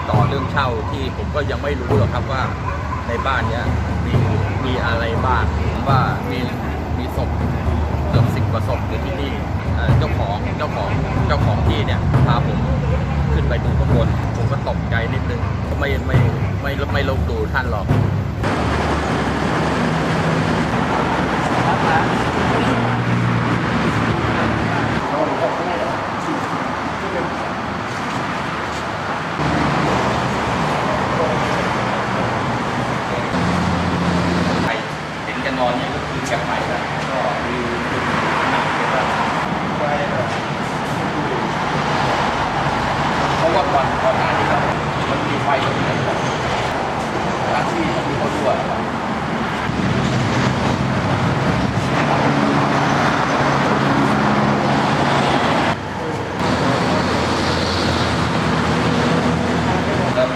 ดต่อเรื่องเช่าที่ผมก็ยังไม่รู้หรอกครับว่าในบ้านเนี้ยมีมีอะไรบ้างผมว่ามีมีศพเกือบสิบกว่าศพอยู่ที่นี่เจ้าของเจ้าของเจ้าของที่เนี่ยพาผมขึ้นไปดูข้างบนผมก็ตกใจนิดนึงไม่ไม่ไม่ไม่ไม่ลงดูท่านหรอก ไป เห็นกันนอนเนี่ยก็คือแคบไปแล้วก็มีหนักเลยว่าเพราะว่าก่อนก่อนหน้านี้เรามันมีไฟตรงนี้ครับร้านที่มันมีคนด้วยครับ แล้ว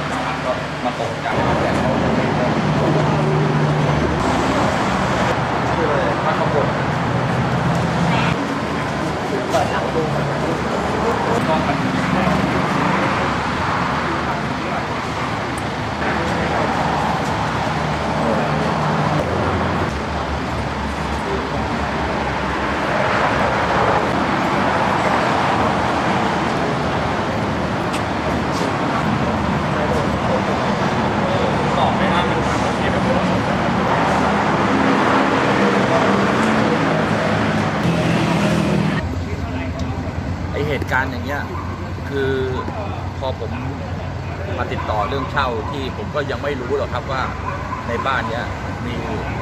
ก็มาตกใจแต่เขาไม่ได้คือถ้าเขาบ่น เปิดหลังดูก็มัน ตอบไม่ได้มันมันเกี่ยวกับเรื่อง ไอเหตุ การณ์อย่างเงี้ยคือพอผมมาติดต่อเรื่องเช่าที่ผมก็ยังไม่รู้หรอกครับว่าในบ้านเนี้ยมี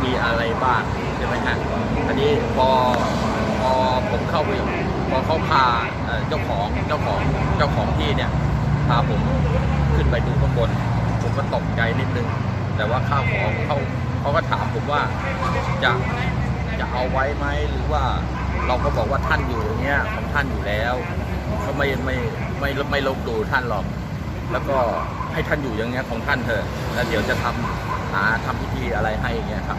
มีอะไรบ้างใช่ไหมฮะอันนี้พอพอผมเข้าไปพอเขาพาเจ้าของเจ้าของเจ้าของที่เนี่ยพาผมขึ้นไปดูข้างบน ผมก็ตกใจนิดนึง แต่ว่าข้าวของเขาเขาก็ถามผมว่าจะจะเอาไว้ไหมหรือว่าเราก็บอกว่าท่านอยู่อย่างเงี้ยของท่านอยู่แล้ว ก็ไม่ไม่ไม่ไม่ไม่ลบดูท่านหรอก แล้วก็ให้ท่านอยู่อย่างเงี้ยของท่านเถอะแล้วเดี๋ยวจะทำหาทำพิธีอะไรให้อย่างเงี้ยครับ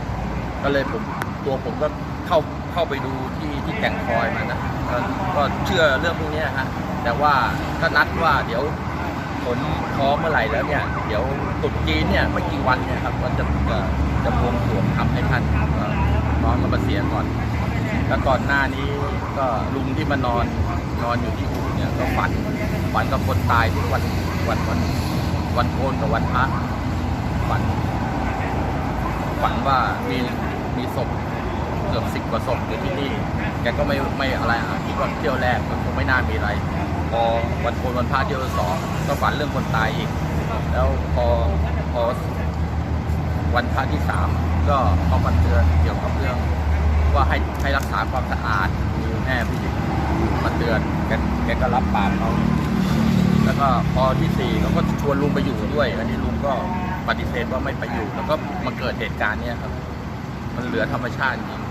ก็เลยผมตัวผมก็เข้าเข้าไปดูที่ที่แก่งคอยมานะก็ก็เชื่อเรื่องพวกนี้ฮะแต่ว่าก็นัดว่าเดี๋ยวผลพร้อมเมื่อไหร่แล้วเนี่ยเดี๋ยวตรุษจีนเนี่ยไม่กี่วันเนี่ยครับก็จะจะจะบวงสรวงทำให้ท่านน้องก็มาเสียก่อน แล้วก่อนหน้านี้ก็ลุงที่มานอนนอนอยู่ที่อู่ เนี่ยก็ฝันฝันกับคนตายทุกวันวันวันวันโกนกับวันพระฝันฝันว่ามีมีศพเกือบสิบกว่าศพอยู่ที่นี่แกก็ไม่ไม่อะไรอะคิดว่าเที่ยวแรกก็คงไม่น่ามีอะไร พอวันโกนวันพระเที่ยวสองก็ฝันเรื่องคนตายอีก แล้วพอพอวันพระที่สามก็เขามาเตือนเกี่ยวกับเรื่อง ว่าให้ให้รักษาความสะอาดมีแม่ผู้หญิง มาเตือนแกแกก็รับปากเขาแล้วก็พอที่สี่เขาก็ชวนลุงไปอยู่ด้วย อันนี้ลุงก็ปฏิเสธว่าไม่ไปอยู่ แล้วก็มาเกิดเหตุการณ์เนี้ยครับ มันเหลือธรรมชาติจริง